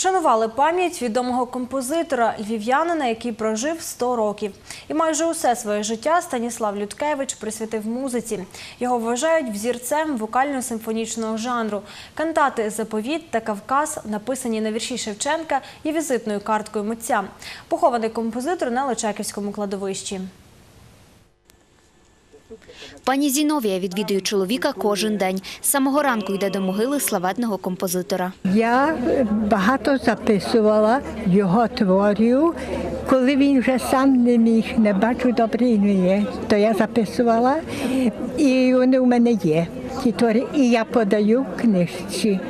Вшанували пам'ять відомого композитора львів'янина, який прожив 100 років. І майже усе своє життя Станіслав Людкевич присвятив музиці. Його вважають взірцем вокально-симфонічного жанру. Кантати Заповіт та Кавказ, написані на вірші Шевченка, є візитною карткою митця. Похований композитор на Личаківському кладовищі. Пані Зіновія відвідує чоловіка кожен день. З самого ранку йде до могили славетного композитора. Я багато записувала його творів. Коли він вже сам не міг, не бачу добре і не то я записувала, і вони у мене є. Ті твори, і я подаю книжці.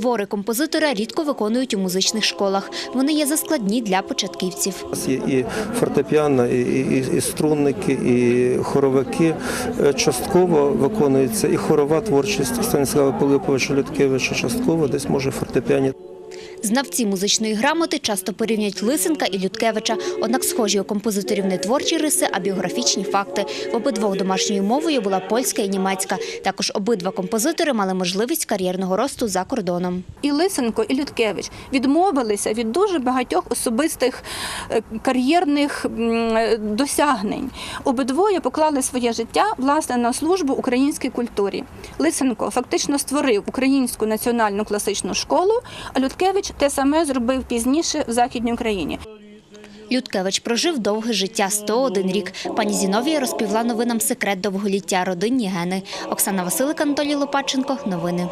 Твори композитора рідко виконують у музичних школах. Вони є заскладні для початківців. У нас є і фортепіано, і, і, і струнники, і хоровики. Е, Частково виконується і хорова творчість Станіслава Пилиповича Людкевича, частково десь може фортепіані. Знавці музичної грамоти часто порівнюють Лисенка і Людкевича. Однак схожі у композиторів не творчі риси, а біографічні факти. В обидвох домашньою мовою була польська і німецька. Також обидва композитори мали можливість кар'єрного росту за кордоном. і Лисенко, і Людкевич відмовилися від дуже багатьох особистих е, кар'єрних досягнень. Обидвоє поклали своє життя власне на службу українській культурі. Лисенко фактично створив українську національну класичну школу, а Те саме зробив пізніше в Західній Україні. Людкевич прожив довге життя 101 рік. Пані Зіновія розповіла новинам секрет довголіття родинні гени. Оксана Василик, Анатолій Лопаченко. Новини.